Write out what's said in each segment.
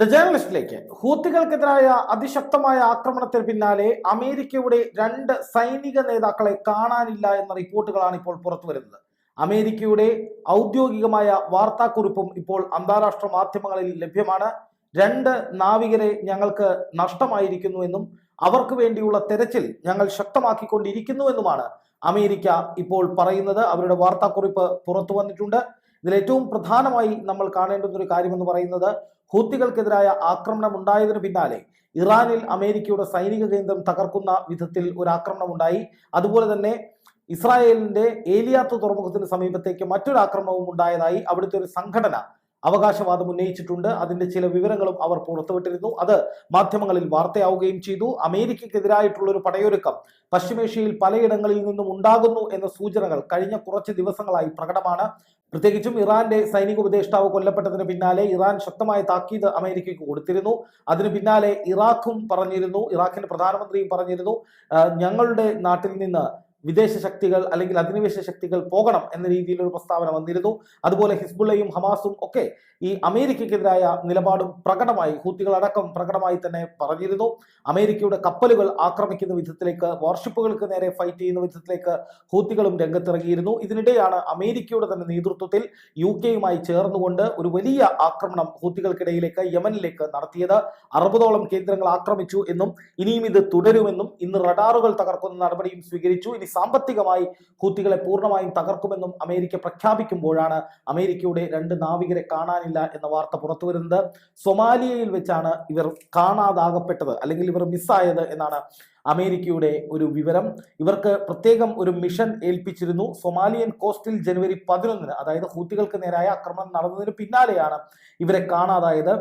The ജേർണലിസ്റ്റിലേക്ക് ഹൂത്തികൾക്കെതിരായ അതിശക്തമായ ആക്രമണത്തിന് പിന്നാലെ അമേരിക്കയുടെ രണ്ട് സൈനിക നേതാക്കളെ കാണാനില്ല എന്ന റിപ്പോർട്ടുകളാണ് ഇപ്പോൾ പുറത്തു വരുന്നത്. അമേരിക്കയുടെ ഔദ്യോഗികമായ വാർത്താക്കുറിപ്പും ഇപ്പോൾ അന്താരാഷ്ട്ര മാധ്യമങ്ങളിൽ ലഭ്യമാണ്. രണ്ട് നാവികരെ ഞങ്ങൾക്ക് നഷ്ടമായിരിക്കുന്നുവെന്നും അവർക്ക് വേണ്ടിയുള്ള തെരച്ചിൽ ഞങ്ങൾ ശക്തമാക്കിക്കൊണ്ടിരിക്കുന്നുവെന്നുമാണ് അമേരിക്ക ഇപ്പോൾ പറയുന്നത്. അവരുടെ വാർത്താക്കുറിപ്പ് പുറത്തു വന്നിട്ടുണ്ട്. ഇതിൽ ഏറ്റവും പ്രധാനമായി നമ്മൾ കാണേണ്ടുന്ന ഒരു കാര്യമെന്ന് പറയുന്നത് ഹൂത്തികൾക്കെതിരായ ആക്രമണം ഉണ്ടായതിനു പിന്നാലെ ഇറാനിൽ അമേരിക്കയുടെ സൈനിക കേന്ദ്രം തകർക്കുന്ന വിധത്തിൽ ഒരു ആക്രമണം ഉണ്ടായി. അതുപോലെ തന്നെ ഇസ്രായേലിന്റെ ഏലിയാത്ത് തുറമുഖത്തിന് സമീപത്തേക്ക് മറ്റൊരു ആക്രമണവും ഉണ്ടായതായി അവിടുത്തെ ഒരു സംഘടന അവകാശവാദം ഉന്നയിച്ചിട്ടുണ്ട്. അതിന്റെ ചില വിവരങ്ങളും അവർ പുറത്തുവിട്ടിരുന്നു. അത് മാധ്യമങ്ങളിൽ വാർത്തയാവുകയും ചെയ്തു. അമേരിക്കക്കെതിരായിട്ടുള്ള ഒരു പടയൊരുക്കം പശ്ചിമേഷ്യയിൽ പലയിടങ്ങളിൽ നിന്നും ഉണ്ടാകുന്നു എന്ന സൂചനകൾ കഴിഞ്ഞ കുറച്ച് ദിവസങ്ങളായി പ്രകടമാണ്. പ്രത്യേകിച്ചും ഇറാന്റെ സൈനിക ഉപദേഷ്ടാവ് കൊല്ലപ്പെട്ടതിന് പിന്നാലെ ഇറാൻ ശക്തമായ താക്കീത് അമേരിക്കയ്ക്ക് കൊടുത്തിരുന്നു. അതിന് പിന്നാലെ ഇറാഖും പറഞ്ഞിരുന്നു ഇറാഖിന്റെ പ്രധാനമന്ത്രിയും പറഞ്ഞിരുന്നു. ഞങ്ങളുടെ നാട്ടിൽ നിന്ന് വിദേശ ശക്തികൾ അല്ലെങ്കിൽ അധിനിവേശ ശക്തികൾ പോകണം എന്ന രീതിയിൽ ഒരു പ്രസ്താവന വന്നിരുന്നു. അതുപോലെ ഹിസ്ബുള്ളയും ഹമാസും ഒക്കെ ഈ അമേരിക്കക്കെതിരായ നിലപാടും പ്രകടമായി ഹൂത്തികൾ അടക്കം പ്രകടമായി തന്നെ പറഞ്ഞിരുന്നു. അമേരിക്കയുടെ കപ്പലുകൾ ആക്രമിക്കുന്ന വിധത്തിലേക്ക് വാർഷിപ്പുകൾക്ക് നേരെ ഫൈറ്റ് ചെയ്യുന്ന വിധത്തിലേക്ക് ഹൂത്തികളും രംഗത്തിറങ്ങിയിരുന്നു. ഇതിനിടെയാണ് അമേരിക്കയുടെ തന്നെ നേതൃത്വത്തിൽ യു കെയുമായി ചേർന്നുകൊണ്ട് ഒരു വലിയ ആക്രമണം ഹൂത്തികൾക്കിടയിലേക്ക് യമനിലേക്ക് നടത്തിയത്. അറുപതോളം കേന്ദ്രങ്ങൾ ആക്രമിച്ചു എന്നും ഇനിയും ഇത് തുടരുമെന്നും ഇന്ന് റഡാറുകൾ തകർക്കുന്ന നടപടിയും സ്വീകരിച്ചു. ഇനി സാമ്പത്തികമായി ഹൂത്തികളെ പൂർണമായും തകർക്കുമെന്നും അമേരിക്ക പ്രഖ്യാപിക്കുമ്പോഴാണ് അമേരിക്കയുടെ രണ്ട് നാവികരെ കാണാനില്ല എന്ന വാർത്ത പുറത്തു വരുന്നത്. സൊമാലിയയിൽ വെച്ചാണ് ഇവർ കാണാതാകപ്പെട്ടത് അല്ലെങ്കിൽ ഇവർ മിസ്സായത് എന്നാണ് അമേരിക്കയുടെ ഒരു വിവരം. ഇവർക്ക് പ്രത്യേകം ഒരു മിഷൻ ഏൽപ്പിച്ചിരുന്നു. സൊമാലിയൻ കോസ്റ്റിൽ ജനുവരി പതിനൊന്നിന് അതായത് ഹൂത്തികൾക്ക് നേരായ ആക്രമണം നടന്നതിന് പിന്നാലെയാണ് ഇവരെ കാണാതായത്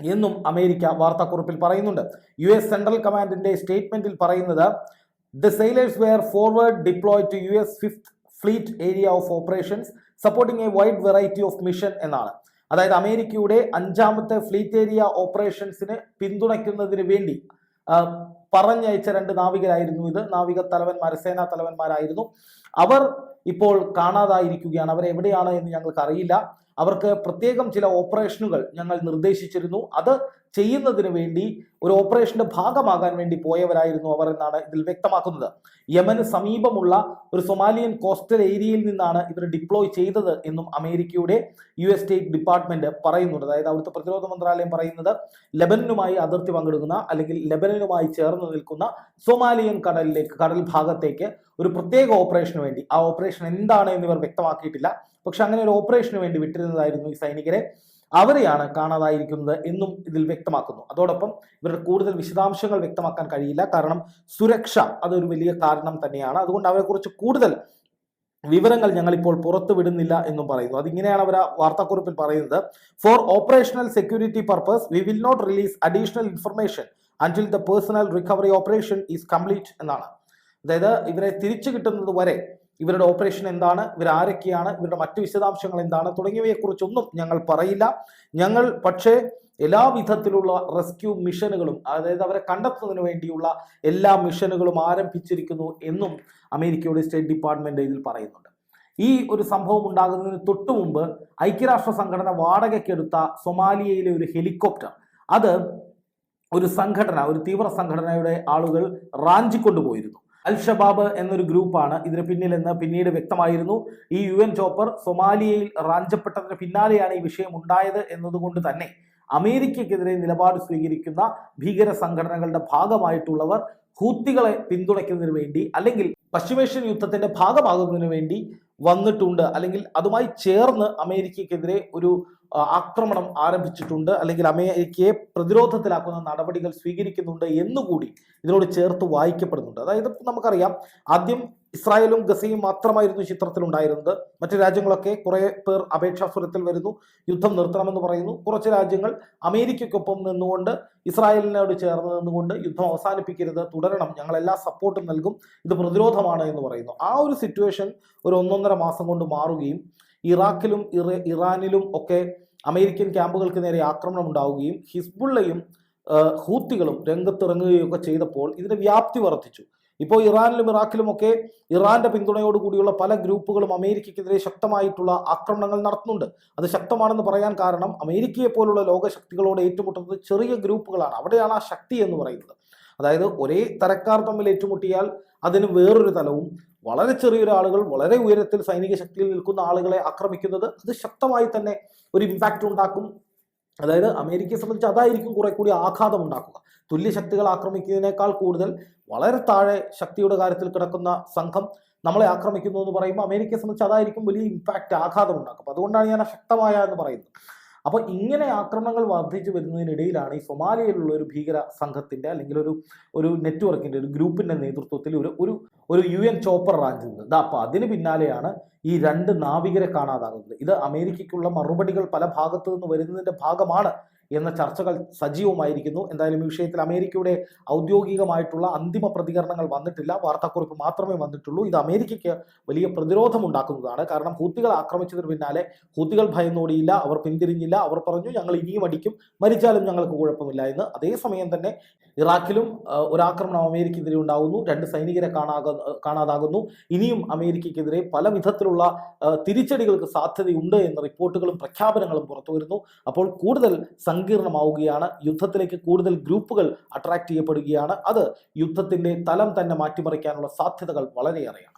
എന്നും അമേരിക്ക വാർത്താക്കുറിപ്പിൽ പറയുന്നുണ്ട്. യു എസ് സെൻട്രൽ കമാൻഡിന്റെ സ്റ്റേറ്റ്മെന്റിൽ പറയുന്നത് the sailors were forward deployed to US Fifth Fleet Area of Operations, supporting a wide variety of mission എന്നാണ്. അതായത് അമേരിക്കയുടെ അഞ്ചാമത്തെ ഫ്ലീറ്റ് ഏരിയ ഓപ്പറേഷൻസിന് പിന്തുണയ്ക്കുന്നതിന് വേണ്ടി പറഞ്ഞയച്ച രണ്ട് നാവികരായിരുന്നു ഇത്. നാവിക തലവന്മാർ സേനാ തലവന്മാരായിരുന്നു. അവർ ഇപ്പോൾ കാണാതായിരിക്കുകയാണ്. അവർ എവിടെയാണ് എന്ന് ഞങ്ങൾക്ക് അറിയില്ല അവർക്ക് പ്രത്യേകം ചില ഓപ്പറേഷനുകൾ ഞങ്ങൾ നിർദ്ദേശിച്ചിരുന്നു. അത് ചെയ്യുന്നതിന് വേണ്ടി ഒരു ഓപ്പറേഷന്റെ ഭാഗമാകാൻ വേണ്ടി പോയവരായിരുന്നു അവർ എന്നാണ് ഇതിൽ വ്യക്തമാക്കുന്നത്. യമന് സമീപമുള്ള ഒരു സൊമാലിയൻ കോസ്റ്റൽ ഏരിയയിൽ നിന്നാണ് ഇവർ ഡിപ്ലോയ് ചെയ്തത് എന്നും അമേരിക്കയുടെ യു എസ് സ്റ്റേറ്റ് ഡിപ്പാർട്ട്മെന്റ് പറയുന്നുണ്ട്. അതായത് അവിടുത്തെ പ്രതിരോധ മന്ത്രാലയം പറയുന്നത് ലെബനനുമായി അതിർത്തി പങ്കിടുന്ന അല്ലെങ്കിൽ ലെബനനുമായി ചേർന്ന് നിൽക്കുന്ന സൊമാലിയൻ കടലിലേക്ക് കടൽ ഭാഗത്തേക്ക് ഒരു പ്രത്യേക ഓപ്പറേഷന് വേണ്ടി. ആ ഓപ്പറേഷൻ എന്താണ് എന്നിവർ വ്യക്തമാക്കിയിട്ടില്ല. പക്ഷെ അങ്ങനെ ഒരു ഓപ്പറേഷന് വേണ്ടി വിട്ടിരുന്നതായിരുന്നു ഈ സൈനികരെ. അവരെയാണ് കാണാതായിരിക്കുന്നത് എന്നും ഇതിൽ വ്യക്തമാക്കുന്നു. അതോടൊപ്പം ഇവരുടെ കൂടുതൽ വിശദാംശങ്ങൾ വ്യക്തമാക്കാൻ കഴിയില്ല. കാരണം സുരക്ഷ അതൊരു വലിയ കാരണം തന്നെയാണ്. അതുകൊണ്ട് അവരെക്കുറിച്ച് കൂടുതൽ വിവരങ്ങൾ ഞങ്ങൾ ഇപ്പോൾ പുറത്തു വിടുന്നില്ല എന്നും പറയുന്നു. അതിങ്ങനെയാണ് അവർ ആ വാർത്താക്കുറിപ്പിൽ പറയുന്നത്. For operational security purpose we will not release additional information until the personnel recovery operation is complete എന്നാണ്. അതായത് ഇവരെ തിരിച്ചു കിട്ടുന്നത് വരെ ഇവരുടെ ഓപ്പറേഷൻ എന്താണ്? ഇവരാരൊക്കെയാണ് ഇവരുടെ മറ്റു വിശദാംശങ്ങൾ എന്താണ്? തുടങ്ങിയവയെക്കുറിച്ചൊന്നും ഞങ്ങൾ പറയില്ല. ഞങ്ങൾ പക്ഷേ എല്ലാ വിധത്തിലുള്ള റെസ്ക്യൂ മിഷനുകളും അതായത് അവരെ കണ്ടെത്തുന്നതിന് വേണ്ടിയുള്ള എല്ലാ മിഷനുകളും ആരംഭിച്ചിരിക്കുന്നു എന്നും അമേരിക്കയുടെ സ്റ്റേറ്റ് ഡിപ്പാർട്ട്മെന്റ് ഇതിൽ പറയുന്നുണ്ട്. ഈ ഒരു സംഭവം ഉണ്ടാകുന്നതിന് തൊട്ടു മുമ്പ് ഐക്യരാഷ്ട്ര സംഘടന വാടകയ്ക്കെടുത്ത സൊമാലിയയിലെ ഒരു ഹെലികോപ്റ്റർ അത് ഒരു സംഘടന ഒരു തീവ്ര സംഘടനയുടെ ആളുകൾ റാഞ്ചിക്കൊണ്ടുപോയിരുന്നു. അൽ ഷബാബ് എന്നൊരു ഗ്രൂപ്പാണ് ഇതിന് പിന്നിലെന്ന് പിന്നീട് വ്യക്തമായിരുന്നു. ഈ യു എൻ ചോപ്പർ സൊമാലിയയിൽ റാഞ്ചപ്പെട്ടതിന് പിന്നാലെയാണ് ഈ വിഷയം ഉണ്ടായത് എന്നതുകൊണ്ട് തന്നെ അമേരിക്കക്കെതിരെ നിലപാട് സ്വീകരിക്കുന്ന ഭീകര സംഘടനകളുടെ ഭാഗമായിട്ടുള്ളവർ ഹൂത്തികളെ പിന്തുണയ്ക്കുന്നതിന് വേണ്ടി അല്ലെങ്കിൽ പശ്ചിമേഷ്യൻ യുദ്ധത്തിന്റെ ഭാഗമാകുന്നതിന് വേണ്ടി വന്നിട്ടുണ്ട്. അല്ലെങ്കിൽ അതുമായി ചേർന്ന് അമേരിക്കക്കെതിരെ ഒരു ആക്രമണം ആരംഭിച്ചിട്ടുണ്ട്. അല്ലെങ്കിൽ അമേരിക്കയെ പ്രതിരോധത്തിലാക്കുന്ന നടപടികൾ സ്വീകരിക്കുന്നുണ്ട് എന്നുകൂടി ഇതിനോട് ചേർത്ത് വായിക്കപ്പെടുന്നുണ്ട്. അതായത് നമുക്കറിയാം ആദ്യം ഇസ്രായേലും ഗസയും മാത്രമായിരുന്നു ചിത്രത്തിലുണ്ടായിരുന്നത്. മറ്റു രാജ്യങ്ങളൊക്കെ കുറെ പേർ അപേക്ഷാസ്വരത്തിൽ വരുന്നു യുദ്ധം നിർത്തണമെന്ന് പറയുന്നു. കുറച്ച് രാജ്യങ്ങൾ അമേരിക്കയ്ക്കൊപ്പം നിന്നുകൊണ്ട് ഇസ്രായേലിനോട് ചേർന്ന് നിന്നുകൊണ്ട് യുദ്ധം അവസാനിപ്പിക്കരുത് തുടരണം ഞങ്ങൾ എല്ലാ സപ്പോർട്ടും നൽകും ഇത് പ്രതിരോധമാണ് എന്ന് പറയുന്നു. ആ ഒരു സിറ്റുവേഷൻ ഒരു ഒന്നൊന്നര മാസം കൊണ്ട് മാറുകയും ഇറാഖിലും ഇറ ഇറാനിലും ഒക്കെ അമേരിക്കൻ ക്യാമ്പുകൾക്ക് നേരെ ആക്രമണം ഉണ്ടാവുകയും ഹിസ്ബുള്ളയും ഹൂത്തികളും രംഗത്തിറങ്ങുകയും ഒക്കെ ചെയ്തപ്പോൾ ഇതിന്റെ വ്യാപ്തി വർദ്ധിച്ചു. ഇപ്പോൾ ഇറാനിലും ഇറാഖിലും ഒക്കെ ഇറാന്റെ പിന്തുണയോട് കൂടിയുള്ള പല ഗ്രൂപ്പുകളും അമേരിക്കയ്ക്കെതിരെ ശക്തമായിട്ടുള്ള ആക്രമണങ്ങൾ നടത്തുന്നുണ്ട്. അത് ശക്തമാണെന്ന് പറയാൻ കാരണം അമേരിക്കയെ പോലുള്ള ലോകശക്തികളോട് ഏറ്റുമുട്ടുന്നത് ചെറിയ ഗ്രൂപ്പുകളാണ്. അവിടെയാണ് ആ ശക്തി എന്ന് പറയുന്നത്. അതായത് ഒരേ തരക്കാർ തമ്മിൽ ഏറ്റുമുട്ടിയാൽ അതിന് വേറൊരു തലവും വളരെ ചെറിയൊരു ആളുകൾ വളരെ ഉയരത്തിൽ സൈനിക ശക്തിയിൽ നിൽക്കുന്ന ആളുകളെ ആക്രമിക്കുന്നത് അത് ശക്തമായി തന്നെ ഒരു ഇമ്പാക്റ്റ് ഉണ്ടാക്കും. അതായത് അമേരിക്കയെ സംബന്ധിച്ച് അതായിരിക്കും കുറെ കൂടി ആഘാതം ഉണ്ടാക്കുക. തുല്യ ശക്തികൾ ആക്രമിക്കുന്നതിനേക്കാൾ കൂടുതൽ വളരെ താഴെ ശക്തിയുടെ കാര്യത്തിൽ കിടക്കുന്ന സംഘം നമ്മളെ ആക്രമിക്കുന്നു എന്ന് പറയുമ്പോൾ അമേരിക്കയെ സംബന്ധിച്ച് അതായിരിക്കും വലിയ ഇമ്പാക്റ്റ് ആഘാതം ഉണ്ടാക്കും. അതുകൊണ്ടാണ് ഞാൻ ശക്തമായ എന്ന് പറയുന്നത്. അപ്പോൾ ഇങ്ങനെ ആക്രമണങ്ങൾ വർദ്ധിച്ചു വരുന്നതിനിടയിലാണ് ഈ സൊമാലിയയിലുള്ള ഒരു ഭീകര സംഘത്തിന്റെ അല്ലെങ്കിൽ ഒരു ഒരു നെറ്റ്വർക്കിന്റെ ഒരു ഗ്രൂപ്പിന്റെ നേതൃത്വത്തിൽ ഒരു ഒരു ഒരു യു എൻ ചോപ്പർ റാഞ്ച് ചെയ്യുന്നത് അപ്പോൾ അതിന് പിന്നാലെയാണ് ഈ രണ്ട് നാവികരെ കാണാതാകുന്നത്. ഇത് അമേരിക്കയ്ക്കുള്ള മറുപടികൾ പല ഭാഗത്തു നിന്ന് വരുന്നതിന്റെ ഭാഗമാണ്. എന്ന ചർച്ചകൾ സജീവമായിരിക്കുന്നു. എന്തായാലും ഈ വിഷയത്തിൽ അമേരിക്കയുടെ ഔദ്യോഗികമായിട്ടുള്ള അന്തിമ പ്രതികരണങ്ങൾ വന്നിട്ടില്ല. വാർത്താക്കുറിപ്പ് മാത്രമേ വന്നിട്ടുള്ളൂ. ഇത് അമേരിക്കയ്ക്ക് വലിയ പ്രതിരോധം ഉണ്ടാക്കുന്നതാണ് കാരണം ഹൂത്തികൾ ആക്രമിച്ചതിന് പിന്നാലെ ഹൂത്തികൾ ഭയന്നോടിയില്ല അവർ പിന്തിരിഞ്ഞില്ല. അവർ പറഞ്ഞു ഞങ്ങൾ ഇനിയും അടിക്കും. മരിച്ചാലും ഞങ്ങൾക്ക് കുഴപ്പമില്ല എന്ന്. അതേസമയം തന്നെ ഇറാഖിലും ഒരാക്രമണം അമേരിക്കയ്ക്കെതിരെ ഉണ്ടാകുന്നു രണ്ട് സൈനികരെ കാണാക കാണാതാകുന്നു. ഇനിയും അമേരിക്കയ്ക്കെതിരെ പല വിധത്തിലുള്ള തിരിച്ചടികൾക്ക് സാധ്യതയുണ്ട് എന്ന റിപ്പോർട്ടുകളും പ്രഖ്യാപനങ്ങളും പുറത്തു വരുന്നു അപ്പോൾ കൂടുതൽ സങ്കീർണമാവുകയാണ്. യുദ്ധത്തിലേക്ക് കൂടുതൽ ഗ്രൂപ്പുകൾ അട്രാക്ട് ചെയ്യപ്പെടുകയാണ്. അത് യുദ്ധത്തിന്റെ തലം തന്നെ മാറ്റിമറിക്കാനുള്ള സാധ്യതകൾ വളരെയേറെയാണ്.